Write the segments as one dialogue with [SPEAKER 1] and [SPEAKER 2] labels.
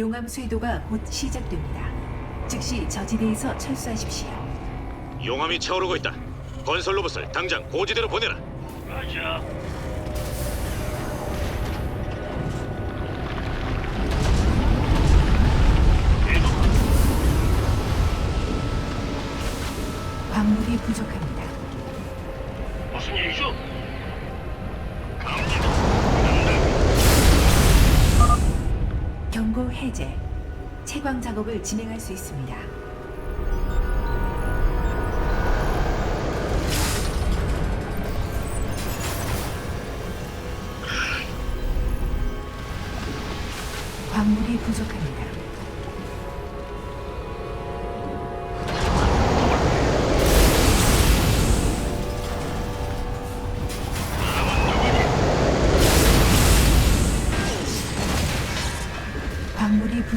[SPEAKER 1] 용암 쇄도가 곧 시작됩니다. 즉시 저지대에서 철수하십시오.
[SPEAKER 2] 용암이 차오르고 있다. 건설 로봇을 당장 고지대로 보내라.
[SPEAKER 3] 계속
[SPEAKER 1] 광물이 부족합니다.
[SPEAKER 3] 무슨 일이죠?
[SPEAKER 1] 해제. 채광 작업을 진행할 수 있습니다. 광물이 부족합니다.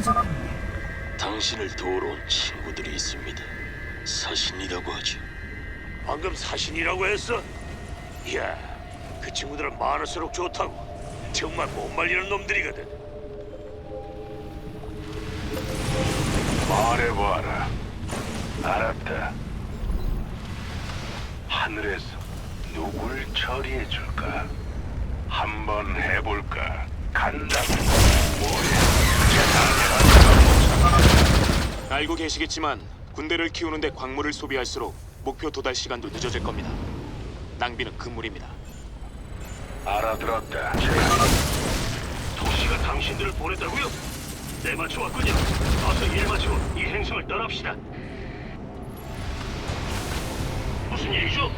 [SPEAKER 1] 부족합니다.
[SPEAKER 4] 당신을 도우러 온 친구들이 있습니다. 사신이라고 하죠.
[SPEAKER 3] 방금 사신이라고 했어? 이야, 그 친구들은 많을수록 좋다고. 정말 못 말리는 놈들이거든.
[SPEAKER 5] 말해봐라. 알았다. 하늘에서 누굴 처리해줄까? 한번 해볼까? 간다. 뭐야?
[SPEAKER 6] 알고 계시겠지만 군대를 키우는데 광물을 소비할수록 목표 도달 시간도 늦어질 겁니다. 낭비는 금물입니다.
[SPEAKER 5] 알아들었다.
[SPEAKER 3] 도시가 당신들을 보냈다고요? 네 맞춰왔군요. 어서 일 마치고 이 행성을 떠납시다. 무슨 일이죠?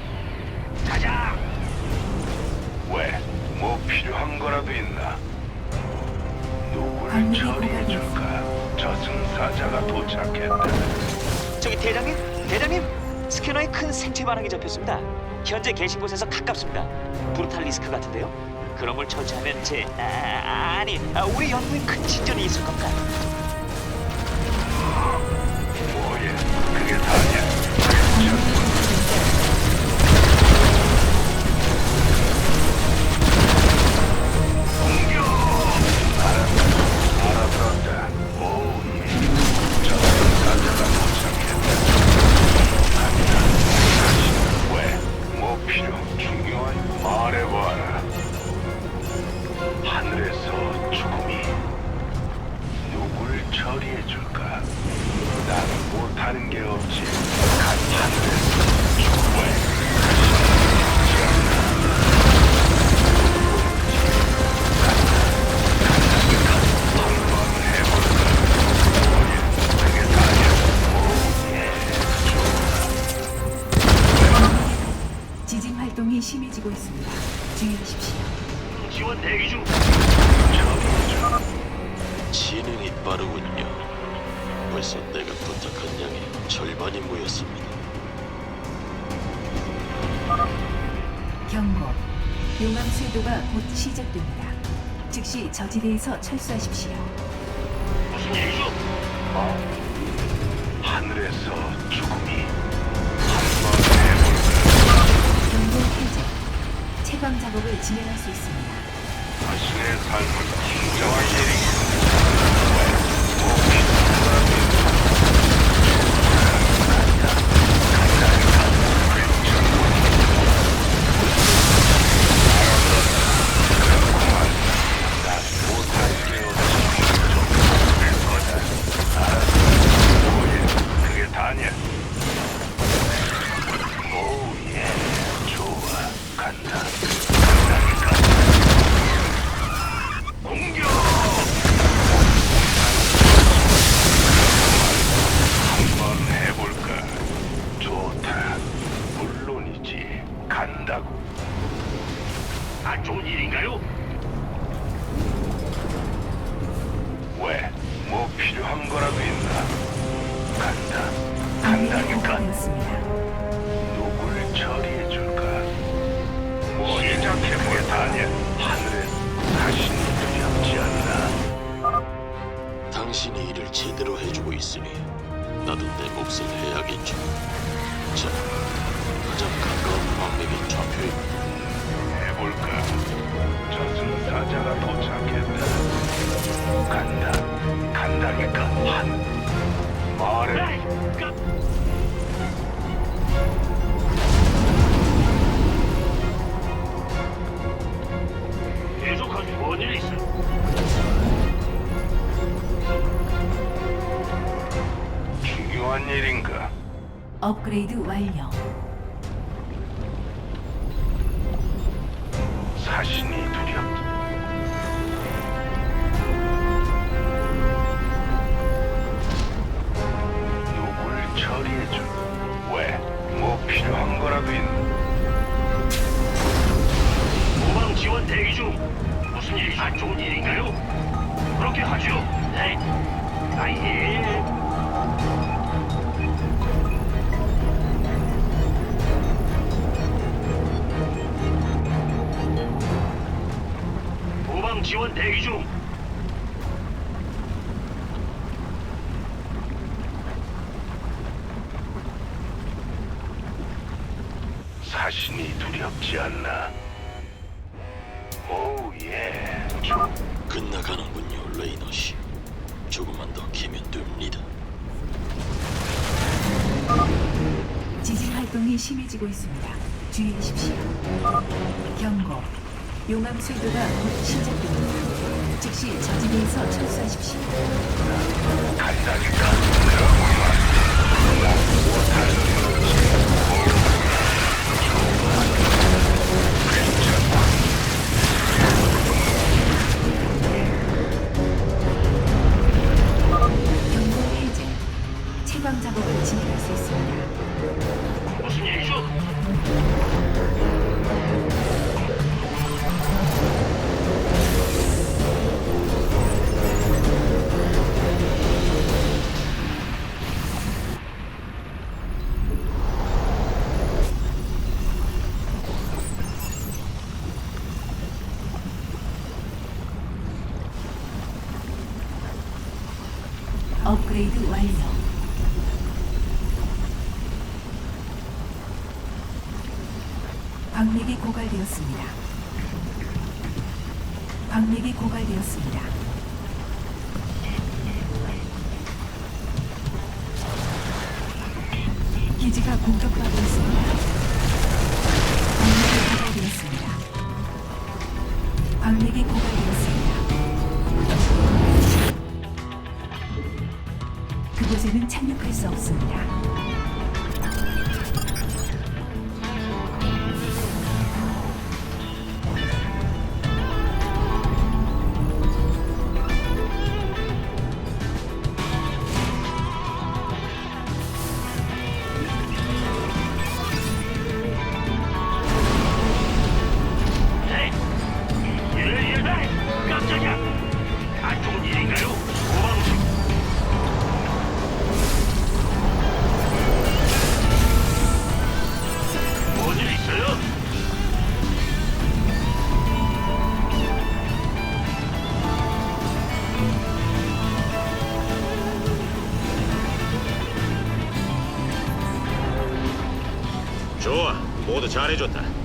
[SPEAKER 3] 가자.
[SPEAKER 5] 왜? 뭐 필요한 거라도 있나? 누굴
[SPEAKER 1] 광물이
[SPEAKER 5] 처리해 줄까? 저승사자가 도착했다.
[SPEAKER 7] 저기 대장님, 대장님, 스캐너에 큰 생체 반응이 잡혔습니다. 현재 계신 곳에서 가깝습니다. 브루탈 리스크 같은데요? 그런 걸 처치하면 제 아, 아니 아, 우리 연구에 큰 진전이 있을 겁니다.
[SPEAKER 3] 대기 중.
[SPEAKER 4] 진행이 빠르군요. 벌써 내가 부탁한 양의 절반이 모였습니다.
[SPEAKER 1] 경고. 용암 쇄도가 곧 시작됩니다. 즉시 저지대에서 철수하십시오.
[SPEAKER 3] 무슨 일이죠?
[SPEAKER 5] 하늘에서 죽음이?
[SPEAKER 1] 경고 해제. 채광 작업을 진행할 수 있습니다.
[SPEAKER 5] 자신의 삶은 진정한 일이 간다고.
[SPEAKER 3] 안 좋은 일인가요?
[SPEAKER 5] 왜? 뭐 필요한 거라도 있나? 간다. 간다니까. 누굴 처리해 줄까? 뭐 시작해 그게 다냐? 하늘 중요한 일인가?
[SPEAKER 1] 업그레이드 완료.
[SPEAKER 5] 사신이 두렵. 누굴 처리해줄? 왜? 뭐 필요한 거라도 있나?
[SPEAKER 3] 모방 지원 대기 중. 무슨 일이 안 좋은 일인가요? 그렇게 하죠. 네. 아예. 대기 중.
[SPEAKER 5] 사신이 두렵지 않나? 오 예. 저
[SPEAKER 4] 끝나가는군요, 레이너시. 조금만 더 기면 됩니다.
[SPEAKER 1] 지진 활동이 심해지고 있습니다. 주의하십시오. 경고. 용암 쇄도가 곧 시작됩니다. 즉시 저지대에서 철수하십시오.
[SPEAKER 5] 간다니까.
[SPEAKER 1] 업그레이드 완료. 광맥이 고갈되었습니다. 광맥이 고갈되었습니다. 기지가 공격받고 있습니다. 광맥이 고갈되었습니다. 광맥이 고갈
[SPEAKER 2] 잘해줬다.